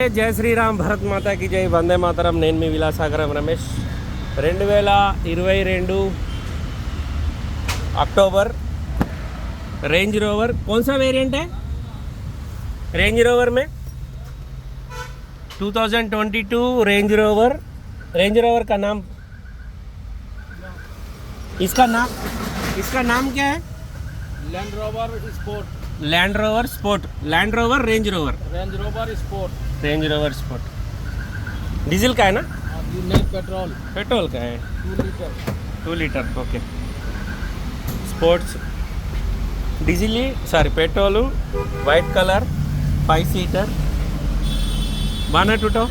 జై శ్రీరామ్ భరత్ మాతాకి జై వందే మాతరం నేను మీ విలాసాగరం రమేష్ రెండు వేల ఇరవై రెండు అక్టోబర్ रेंज रोवर कौन सा वेरिएंट है रेंज रोवर में 2022 रेंज रोवर रेंज रोवर का नाम इसका नाम इसका नाम क्या है Land Rover Sport Land Rover Sport Land Rover Range Rover Range Rover Sport range Rover Sport diesel का है ना ये नहीं पेट्रोल पेट्रोल का है two litre two litre okay sports diesel sorry petrol white colour five seater బాగా టూటో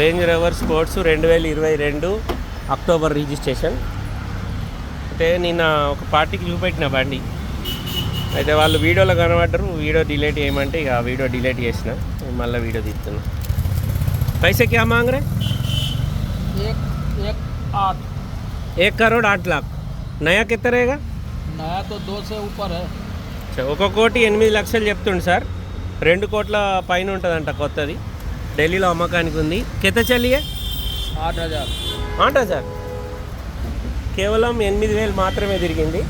range Rover sports రెండు వేల ఇరవై రెండు అక్టోబర్ రిజిస్ట్రేషన్ అయితే నిన్న ఒక పార్టీకి చూపెట్టిన బండి అయితే వాళ్ళు వీడియోలో కనబడ్డరు వీడియో డిలీట్ చేయమంటే ఇక ఆ వీడియో డిలీట్ చేసిన మళ్ళీ వీడియో తీస్తున్నా పైసే క్యా మాంగ్ రే एक एक आठ एक करोड़ आठ लाख नया कितना रहेगा नया तो दो से ऊपर है చ- ఒక కోటి ఎనిమిది లక్షలు చెప్తుండు సార్ రెండు కోట్ల పైన ఉంటుందంట కొత్తది ఢిల్లీలో అమ్మకానికి ఉంది కెత చలియే आठ हजार ఆట సార్ కేవలం ఎనిమిది వేలు మాత్రమే తిరిగింది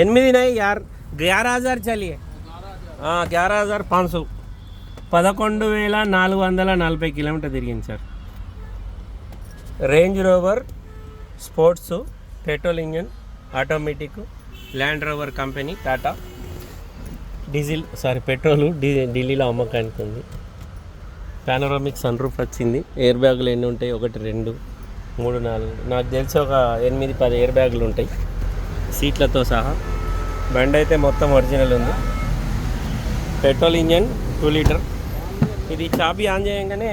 ఎనిమిది నై యార్ గ్యారా హజార్ చలియే గ్యారా హజార్ పాంచ్ సో పదకొండు వేల నాలుగు వందల నలభై కిలోమీటర్ తిరిగింది sir. Range Rover sports petrol engine automatic Land Rover company Tata. Diesel sorry petrol D ఢిల్లీలో అమ్మకానికి ఉంది. పానరామిక్ సన్ రూఫ్ వచ్చింది. ఎయిర్ బ్యాగులు ఎన్ని ఉంటాయి? ఒకటి రెండు మూడు నాలుగు. నాకు తెలిసి ఒక ఎనిమిది పది ఎయిర్ బ్యాగులు ఉంటాయి. సీట్లతో సహా. బండి అయితే మొత్తం ఒరిజినల్ ఉంది. Petrol engine two litre. ఇది చాబీ ఆన్ చేయగానే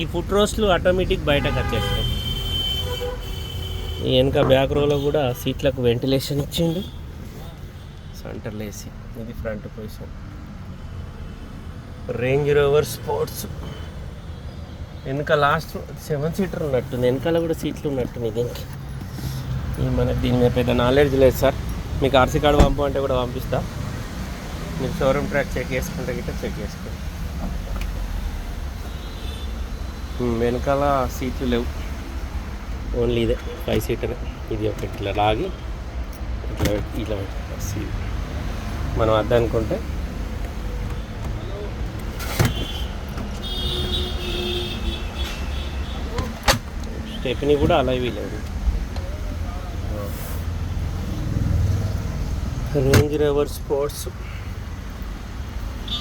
ఈ ఫుట్ రోస్ట్లు ఆటోమేటిక్ బయటకు వచ్చేస్తాయి. ఈ వెనక బ్యాక్ రోలో కూడా సీట్లకు వెంటిలేషన్ ఇచ్చిండు. సెంటర్లో ఏసీ ఇది front position. Range Rover sports. వెనక లాస్ట్ సెవెన్ సీటర్ ఉన్నట్టుంది. వెనకాల కూడా సీట్లు ఉన్నట్టుంది దీనికి. మన దీని మీద పెద్ద నాలెడ్జ్ లేదు సార్. మీకు ఆర్సీ కార్డు పంపు అంటే కూడా పంపిస్తా. మీరు షోరూమ్ ట్రాక్ చెక్ చేసుకుంటే గిట్ట చెక్ చేసుకోండి. వెనకాల సీట్లు లేవు. ఓన్లీ ఇదే. ఫైవ్ సీటర్ ఇది ఒకటి ఇట్లా లాగి ఇట్లా పెట్టి- ఇట్లా సీట్ మనం అర్థం అనుకుంటే. స్టెప్ని కూడా అలా వీలేదు. Range Rover sports.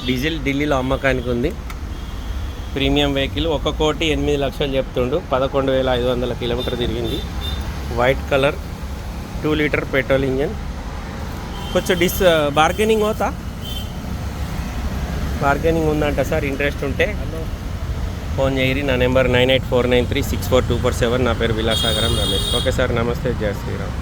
డీజిల్ ఢిల్లీలో అమ్మకానికి ఉంది. ప్రీమియం వెహికల్ ఒక కోటి ఎనిమిది లక్షలు చెప్తుండు. పదకొండు వేల ఐదు వందల కిలోమీటర్ తిరిగింది. White colour two litre petrol engine. కొంచెం డిస్ బార్గెనింగ్ అవుతా? బార్గెనింగ్ ఉందంట సార్ ఇంట్రెస్ట్ ఉంటే. ఫోన్ చేయరి నా number nine eight four nine three six four two four seven నా పేరు విలాసాగరం రమేష్. ఓకే సార్ నమస్తే జయ శ్రీరామ్.